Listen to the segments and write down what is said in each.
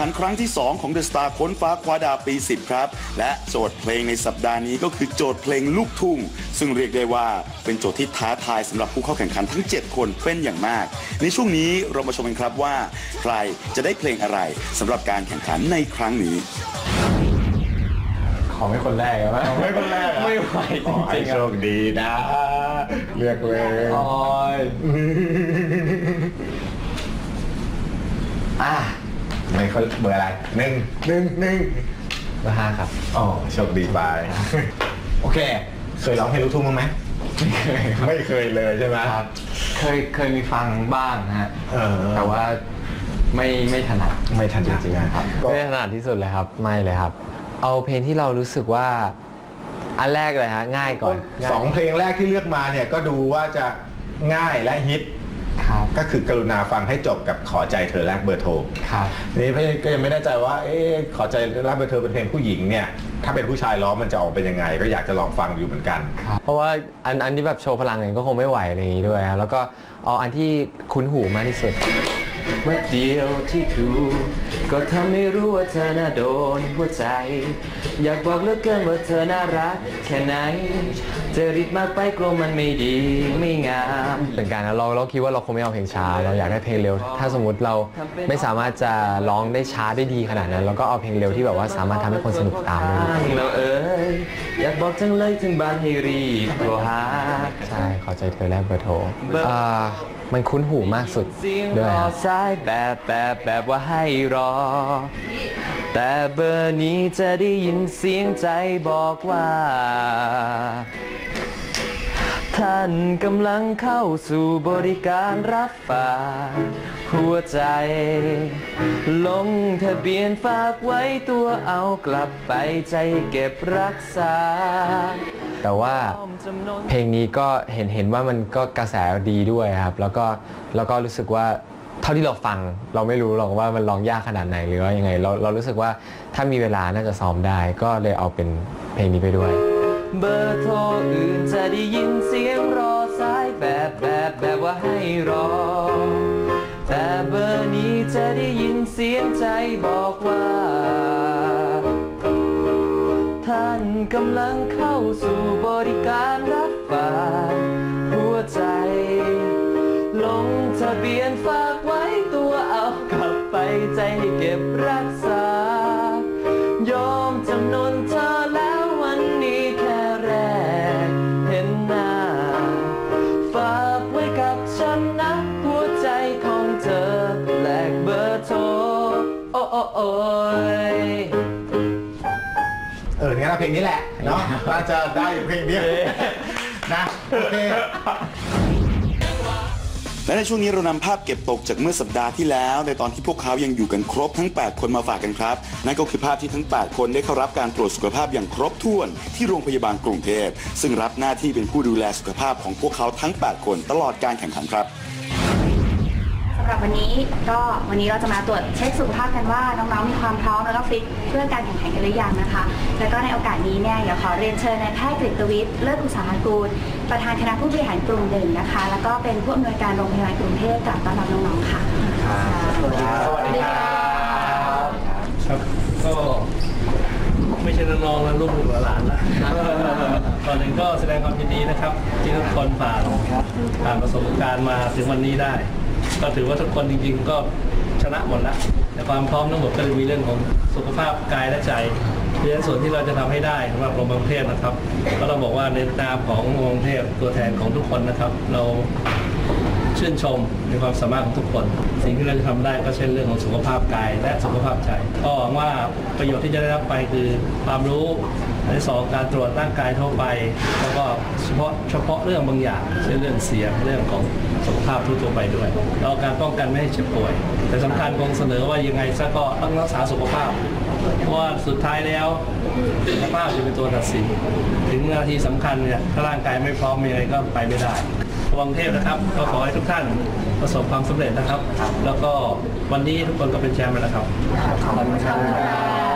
ขันครั้งที่ 2 ของ The Star ค้นฟ้าคว้าดาวปี 10 ครับ และโจทย์เพลงในสัปดาห์นี้ก็คือโจทย์เพลงลูกทุ่ง ซึ่งเรียกได้ว่าเป็นโจทย์ที่ท้าทายสำหรับผู้เข้าแข่งขันทั้ง 7 คนเป็นอย่างมาก ในช่วงนี้เรามาชมกันครับว่า ใครจะได้เพลงอะไรสำหรับการแข่งขันในครั้งนี้ขอไม่คนแรกอะไม่คนแรกอะไม่ไหวจขอให้ริงๆโชอะคดีนะ เลือกเลยโอ้ยอะ ไม่ค่อยเบอร์อะไรหนึ่งหนึ่งหนึ่งเบอร์ห้าครับอ๋อโชคดีไป โอเค เคยร้องเพลงลูกทุ่งบ้างไหมไม่เคยครับไม่เคยเลยใช่ไหม ครับเคยเคยมีฟังบ้างฮะเออ แต่ว่าไม่ไม่ถนัดไม่ทันจริงๆนะครับก็ไม่ถนัดที่สุดเลยครับ ไม่เลยครับ เอาเพลงที่เรารู้สึกว่า อันแรกเลยฮะง่ายก่อนง่าย สองเพลงแรกที่เลือกมาเนี่ยก็ดูว่าจะง่ายและฮิตครับ ก็คือกรุณาฟังให้จบกับขอใจเธอแลกเบอร์โทรครับ นี่พี่ก็ยังไม่แน่ใจว่าเอ๊ะขอใจรับเบอร์เธอเป็นเพลงผู้หญิงเนี่ยถ้าเป็นผู้ชายร้องมันจะออกเป็นยังไง ก็อยากจะลองฟังอยู่เหมือนกัน เพราะว่าอันอันที่แบบโชว์พลังเนี่ยก็คงไม่ไหวอะไรอย่างนี้ด้วยครับแล้วก็เอาอันที่คุ้นหูมากที่สุด เมื่อเดียวที่ถูกก็ทำให้รู้ว่าเธอน่าโดนหัวใจ อยากบอกเหลือเกินว่าเธอน่ารัก แค่ไหนเจอริดมากไปกลัวมันไม่ดีไม่งามเป็นการนะเราเราคิดว่าเราคงไม่เอาเพลงช้า เราอยากได้เพลงเร็ว ถ้าสมมติเราไม่สามารถจะร้องได้ช้าได้ดีขนาดนั้นเราก็เอาเพลงเร็วที่แบบว่าสามารถทำให้คนสนุกตามได้เราเอ้ยอยากบอกจังเลยถึงบ้านให้รีบโทรหาใช่ขอใจเธอแลกเบอร์โทรอ่า มันคุ้นหูมากสุดเสียงด้รยอครับ สายแบบแบบแบบว่าให้รอ แต่เบอร์นี้จะได้ยินเสียงใจบอกว่า ท่านกำลังเข้าสู่บริการรับฝากหัวใจ ลงทะเบียนฝากไว้ตัวเอากลับไปใจเก็บรักษา แต่ว่าเพลงนี้ก็เห็นเห็นว่ามันก็กระแสดีด้วยครับ แล้วก็แล้วก็รู้สึกว่าเท่าที่เราฟังเราไม่รู้หรอกว่ามันร้องยากขนาดไหนหรือว่ายังไงเราเรารู้สึกว่าถ้ามีเวลาน่าจะซ้อมได้ ก็เลยเอาเป็นเพลงนี้ไปด้วย เบอร์โทรอื่นจะได้ยินเสียงรอสายแบบแบบแบบว่าให้รอ แต่เบอร์นี้จะได้ยินเสียงใจบอกว่า ท่านกำลังเข้าสู่บริการรับ เอองั้นเอาเพลงนี้แหละเนาะน่าจะได้อยู่เพลงเดียวนะโอเค และในช่วงนี้เรานำภาพเก็บตกจากเมื่อสัปดาห์ที่แล้ว ในตอนที่พวกเขายังอยู่กันครบทั้ง 8 คนมาฝากกันครับ นั่นก็คือภาพที่ทั้ง 8 คนได้เข้ารับการตรวจสุขภาพอย่างครบถ้วนที่โรงพยาบาลกรุงเทพ ซึ่งรับหน้าที่เป็นผู้ดูแลสุขภาพของพวกเขาทั้ง 8 คนตลอดการแข่งขันครับสำ หรับวันนี้ก็วันนี้เราจะมาตรวจเช็คสุขภาพกันว่าน้องๆมีความพร้อมแล้วก็ฟิตเพื่อการแข่งขันกันหรือยังนะคะ แล้วก็ในโอกาสนี้เนี่ยเดี๋ยวขอเรียนเชิญนายแพทย์กฤตวิทย์เลิศอุตสาหกูลประธานคณะผู้บริหารกลุ่มหนึ่งนะคะ แล้วก็เป็นผู้อำนวยการโรงพยาบาลกรุงเทพกลับต้อนรับน้องๆค่ะสวัสดีค่ะครับก็ไม่ใช่น้องๆแล้วลูกหลานละก่อนหนึ่งก็แสดงความยินดีนะครับ ที่ทุกคนผ่านผ่านประสบการณ์มาถึงวันนี้ได้ ก็ถือว่าทุกคนจริง ๆ ก็ชนะหมดแล้วแต่ความพร้อมทั้งหมดก็จะมีเรื่องของสุขภาพกายและใจเพราะฉะนั้นส่วนที่เราจะทำให้ได้สำหรับโรงพยาบาลกรุงเทพนะครับ ก็เราบอกว่าในนามของโรงพยาบาลกรุงเทพตัวแทนของทุกคนนะครับ เราชื่นชมในความสามารถของทุกคน สิ่งที่เราจะทำได้ก็เช่นเรื่องของสุขภาพกายและสุขภาพใจ ก็หวังว่าประโยชน์ที่จะได้รับไปคือความรู้ในสองการตรวจร่างกายทั่วไป แล้วก็เฉพาะเฉพาะเรื่องบางอย่าง เช่นเรื่องเสียงเรื่องของ สุขภาพทั่วไปด้วยแล้วการป้องกันไม่ให้เจ็บป่วย แต่สำคัญคงเสนอว่ายังไงซะก็ต้องรักษาสุขภาพเพราะว่าสุดท้ายแล้วสุขภาพจะเป็นตัวตัดสิน ถึงนาทีสำคัญเนี่ยถ้าร่างกายไม่พร้อมยังไงก็ไปไม่ได้กรุงเทพนะครับ ก็ขอให้ทุกท่านประสบความสำเร็จนะครับ แล้วก็วันนี้ทุกคนก็เป็นแชมป์แล้วครับขอบคุณครับ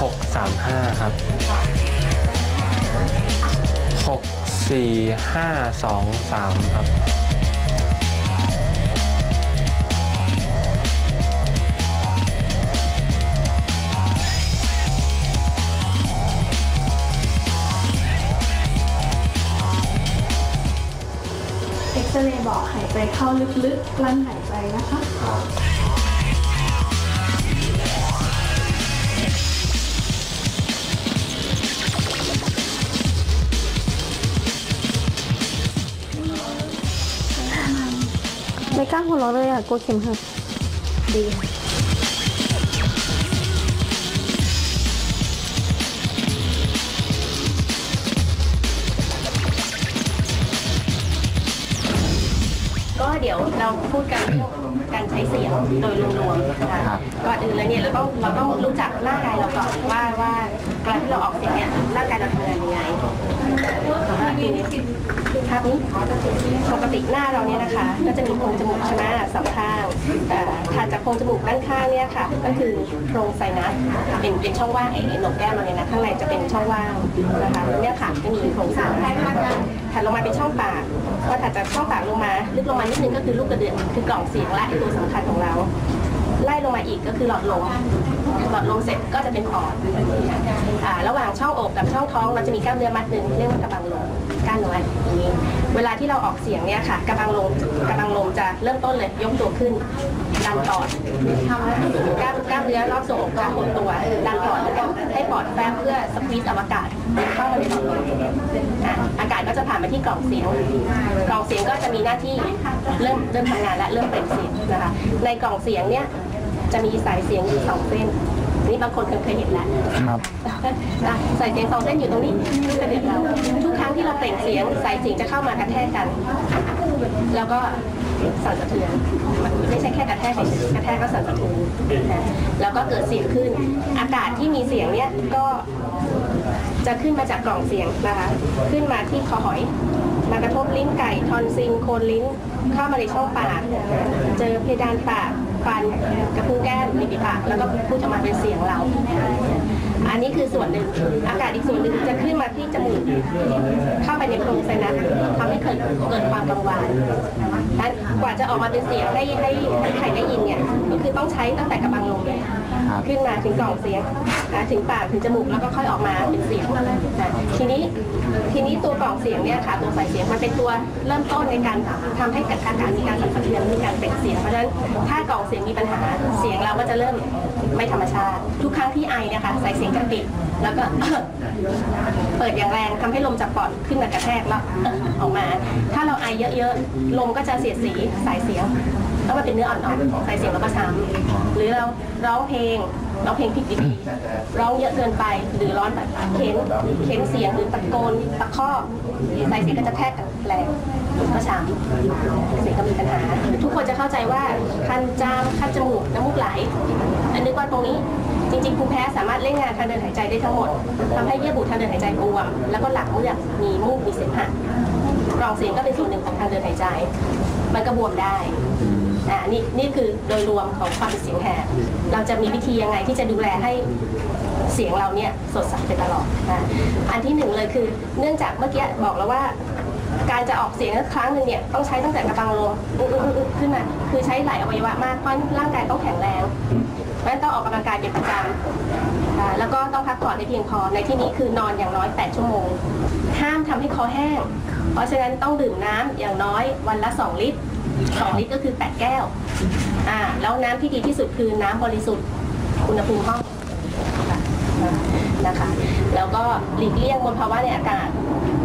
หกสามห้าครับหกสี่ห้าสองสามครับเอ็กซเรย์บอกหายใจเข้าลึกๆกลั้นหายใจนะคะ ไม่กล้าหัวเราะเลยอะกลัวเข็มหักดีก็เดี๋ยวเราพูดกันเรื่องการใช้เสียงโดยรวมๆนะคะครับก่อนอื่นเลยเนี่ยเราต้องเราต้องรู้จักร่างกายเราก่อนว่าว่าการที่เราออกเสียงเนี่ยร่างกายเราทำงานยังไง ภาพนี้ปกติหน้าเราเนี่ยนะคะ ก็จะมีโพรงจมูกใช่ไหมสองข้างถัดจากโพรงจมูกด้านข้างเนี่ยค่ะ ก็คือโพรงไซนัสเป็นเป็นช่องว่างไอ้หนกแก้มเราเนี่ยนะข้างในจะเป็นช่องว่างนะคะเนี่ยค่ะจะมีโครงสร้างถัดลงมาเป็นช่องปากพอถัดจากช่องปากลงมา ลึกลงมานิดนึงก็คือลูกกระเดือกคือกล่องเสียงและไอ้ตัวสำคัญของเรา ไล่ลงมาอีกก็คือหลอดลมหลอดลมเสร็จก็จะเป็นปอดอ่าระหว่างช่องอกกับช่องท้องเราจะมีกล้ามเนื้อมัดหนึ่งเรียกว่ากระบังลมกล้ามเนื้ออย่างนี้ เวลาที่เราออกเสียงเนี่ยค่ะกระบังลมกระบังลมจะเริ่มต้นเลยยกตัวขึ้นดันปอดกล้ามกล้ามเนื้อรอบทรวงอกจะหดตัวดันปอดแล้วก็ให้ปอดแฟบเพื่อสควีซเอากาศเข้ามาในหลอดลมอะอากาศก็จะผ่านมาที่กล่องเสียง กล่องเสียงก็จะมีหน้าที่เริ่มเริ่มทำงานและเริ่มเปล่งเสียงนะคะในกล่องเสียงเนี่ย จะมีสายเสียงอยู่สองเส้นนี่บางคนเคยเคยเห็นแล้วครับอะสายเสียงสองเส้นอยู่ตรงนี้ที่กระเดียดเราทุกครั้งที่เราเปล่งเสียงสายเสียงจะเข้ามากระแทกกัน แล้วก็สั่นสะเทือนมันไม่ใช่แค่กระแทกเฉยๆกระแทกก็สั่นสะเทือนนะแล้วก็เกิดเสียงขึ้น อากาศที่มีเสียงเนี่ยก็จะขึ้นมาจากกล่องเสียงนะคะ ขึ้นมาที่คอหอย มากระทบลิ้นไก่ ทอนซิลโคนลิ้น เข้ามาในช่องปาก เจอเพดานปาก ฟันกระพุ้งแก้มริมฝีปากแล้วก็พูดออกมาเป็นเสียงเรา อันนี้คือส่วนหนึ่งอากาศอีกส่วนหนึ่งจะขึ้นมาที่จมูกเข้าไปในโพรงไซนัสทำให้เกิดเกิดความกังวลนนั้นกว่าจะออกมาเป็นเสียงให้ให้ให้ใครได้ยินเนี่ย คือต้องใช้ตั้งแต่กระบังลมเลยครับขึ้นมาถึงกล่องเสียงนะถึงปากถึงจมูกแล้วก็ค่อยออกมาเป็นเสียงนะทีนี้ทีนี้ตัวกล่องเสียงเนี่ยค่ะ ตัวสายเสียงมันเป็นตัวเริ่มต้นในการทำให้เกิดอากาศมีการสั่นสะเทือนมีการเปล่งเสียงเพราะฉะนั้นถ้ากล่องเสียงมีปัญหาเสียงเราก็จะเริ่มไม่ธรรมชาติ ทุกครั้งที่ไอเนะคะสายเสียงจะปิดแล้วก็ เปิดอย่างแรงทำให้ลมจากปอดขึ้นมากระแทกแล้ว ออกมา ถ้าเราไอเยอะๆ ลมก็จะเสียดสีสายเสียง แล้วมันเป็นเนื้ออ่อนๆสายเสียงเราก็ช้ำหรือเราร้องเพลงร้องเพลงผิดวิธีร้องเยอะเกินไปหรือร้อนแบบเค้นเค้นเสียงหรือตะโกนตะคอกสายเสียงก็จะแทกกับแรงก็ช้ำเสียงก็มีปัญหา ทุกคนจะเข้าใจว่าคันจามคันจมูกน้ำมูกไหลอันนึกว่าตรงนี้จริงๆภูมิแพ้สามารถเล่นงานทางเดินหายใจได้ทั้งหมดทำให้เยื่อบุทางเดินหายใจบวมแล้วก็หลังเมือกมีมูกมีเสมหะกล่องเสียงก็เป็นส่วนหนึ่งของทางเดินหายใจ มันก็บวมได้ อ่านี่นี่คือโดยรวมของความเป็นเสียงแหบเราจะมีวิธียังไงที่จะดูแลให้เสียงเราเนี่ยสดใสไปตลอดอ่าอันที่หนึ่งเลยคือ เนื่องจากเมื่อกี้บอกแล้วว่า การจะออกเสียงครั้งหนึ่งเนี่ยต้องใช้ตั้งแต่กระบังลมอื้อๆๆขึ้นมาคือใช้หลายอวัยวะมากเพราะร่างกายต้องแข็งแรงเพราะฉะนั้นต้องออกกำลังกายเป็นประจำอ่าแล้วก็ต้องพักผ่อนให้เพียงพอในที่นี้คือนอนอย่างน้อย 8 ชั่วโมง ห้ามทำให้คอแห้ง เพราะฉะนั้นต้องดื่มน้ำอย่างน้อยวันละ 2 ลิตร 2ลิตรก็คือ 8 แก้ว อ่า แล้วน้ำที่ดีที่สุดคือน้ำบริสุทธิ์ อุณหภูมิห้องนะคะ แล้วก็หลีกเลี่ยงมลภาวะในอากาศ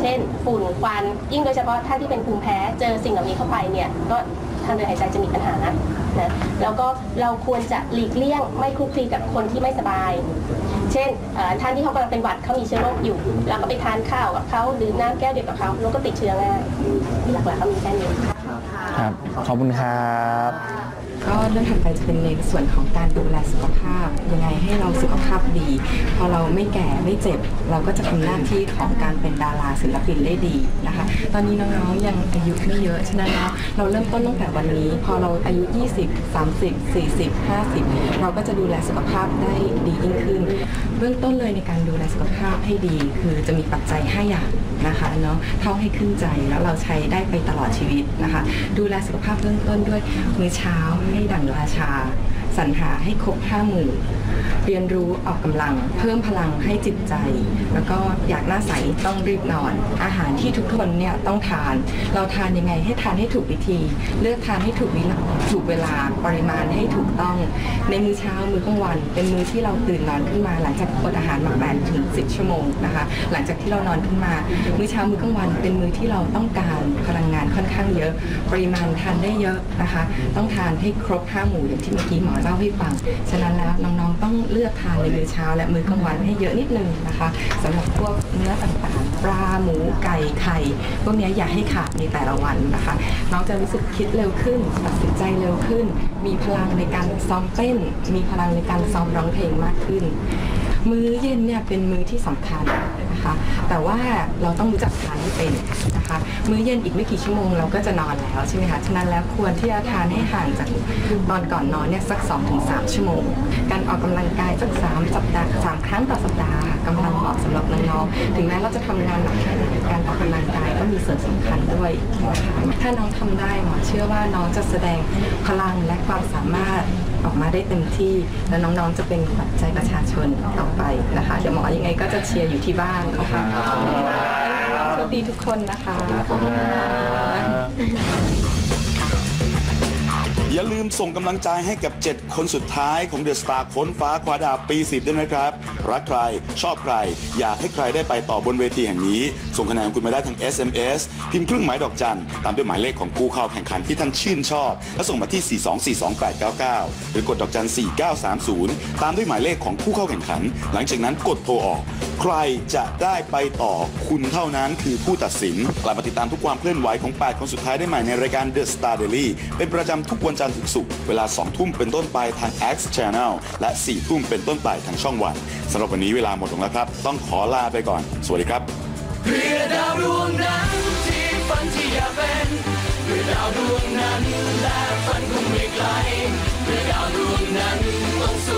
เช่น ฝุ่น ควัน ยิ่งโดยเฉพาะท่านที่เป็นภูมิแพ้ เจอสิ่งเหล่านี้เข้าไปเนี่ย ก็ทางเดินหายใจจะมีปัญหานะนะแล้วก็เราควรจะหลีกเลี่ยงไม่คลุกคลีกับคนที่ไม่สบาย เช่นท่านที่เขากำลังเป็นหวัดเขามีเชื้อโรคอยู่ เราก็ไปทานข้าวกับเขาดื่มน้ำแก้วเดียวกับเขาเราก็ติดเชื้อง่ายหลักๆก็มีแค่นี้ ครับ ขอบคุณครับ ก็เรื่องถัดไปจะเป็นในส่วนของการดูแลสุขภาพ ยังไงให้เราสุขภาพดี พอเราไม่แก่ไม่เจ็บ เราก็จะทำหน้าที่ของการเป็นดาราศิลปินได้ดีนะคะ ตอนนี้น้องๆยังอายุไม่เยอะฉะนั้นแล้วเราเริ่มต้นตั้งแต่วันนี้ พอเราอายุ 20 30 40 50 เราก็จะดูแลสุขภาพได้ดียิ่งขึ้น เบื้องต้นเลยในการดูแลสุขภาพให้ดี คือจะมีปัจจัย 5 อย่างนะคะเนาะเท่าให้ขึ้นใจแล้วเราใช้ได้ไปตลอดชีวิตนะคะดูแลสุขภาพเบื้องต้นด้วยมื้อเช้าให้ดั่งราชา สรรหาให้ครบห้าหมู่เรียนรู้ออกกำลัง เพิ่มพลังให้จิตใจ แล้วก็อยากหน้าใสต้องรีบนอน อาหารที่ทุกคนเนี่ยต้องทาน เราทานยังไงให้ทานให้ถูกวิธี เลือกทานให้ถูกเวลถูกเวลาปริมาณให้ถูกต้อง ในมื้อเช้ามื้อกลางวัน เป็นมื้อที่เราตื่นนอนขึ้นมา หลังจากอดอาหารมา8ถึง 10 ชั่วโมงนะคะหลังจากที่เรานอนขึ้นมา มื้อเช้ามื้อกลางวันเป็นมื้อที่เราต้องการพลังงานค่อนข้างเยอะ ปริมาณทานได้เยอะนะคะ ต้องทานให้ครบห้าหมู่อย่างที่เมื่อกี้หมอเล่าให้ฟัง ฉะนั้นแล้วน้องๆต้องเลือกทานในมื้อเช้า และมื้อกลางวันให้เยอะนิดนึงนะคะสำหรับพวกเนื้อต่างๆ ปลาหมูไก่ไข่พวกเนี้ยอย่าให้ขาดในแต่ละวันนะคะ น้องจะรู้สึกคิดเร็วขึ้นตัดสินใจเร็วขึ้น มีพลังในการซ้อมเต้น มีพลังในการซ้อมร้องเพลงมากขึ้น มื้อเย็นเนี่ยเป็นมื้อที่สำคัญนะคะแต่ว่าเราต้องรู้จักทานให้เป็นนะคะมื้อเย็นอีกไม่กี่ชั่วโมงเราก็จะนอนแล้วใช่ไหมคะฉะนั้นแล้วควรที่จะทานให้ห่างจากตอนก่อนนอนเนี่ยสัก 2-3 ชั่วโมง การออกกำลังกายสัก 3 สัปดาห์สามครั้งต่อสัปดาห์กำลังเหมาะสำหรับน้องๆถึงแม้เราจะทำงานหนักแค่ไหนการออกกำลังกายก็มีส่วนสำคัญด้วยนะคะถ้าน้องทำได้หมอเชื่อว่าน้องจะแสดงพลังและความสามารถ ออกมาได้เต็มที่ แล้วน้องๆจะเป็นขวัญใจประชาชนต่อไปนะคะ เดี๋ยวหมอยังไงก็จะเชียร์อยู่ที่บ้านนะคะโชคดีทุกคนนะคะข อย่าลืมส่งกำลังใจให้กับ 7 คนสุดท้ายของเดอะสตาร์ค้นฟ้าคว้าดาวปี 10 ด้วยนะครับ รักใคร ชอบใคร อยากให้ใครได้ไปต่อบนเวทีแห่งนี้ ส่งคะแนนของคุณมาได้ทาง SMS พิมพ์เครื่องหมายดอกจัน ตามด้วยหมายเลขของผู้เข้าแข่งขันที่ท่านชื่นชอบ แล้วส่งมาที่ 4242899 หรือกดดอกจัน 4930 ตามด้วยหมายเลขของผู้เข้าแข่งขัน หลังจากนั้นกดโทรออกใครจะได้ไปต่อคุณเท่านั้นคือผู้ตัดสิน กลับมาติดตามทุกความเคลื่อนไหวของ 8 คนสุดท้ายได้ใหม่ในรายการ The Star Daily เป็นประจำทุกวันจันทร์ถึงศุกร์เวลา 2 ทุ่มเป็นต้นไปทาง X Channel และ 4 ทุ่มเป็นต้นไปทางช่องวันสำหรับวันนี้เวลาหมดลงแล้วครับ ต้องขอลาไปก่อน สวัสดีครับเพื่อดาวดวงนั้นที่ฝันที่อยากเป็นเพื่อดาวดวงนั้นและฝันคงไม่ไกลเพื่อดาวดวงนั้นต้องสู้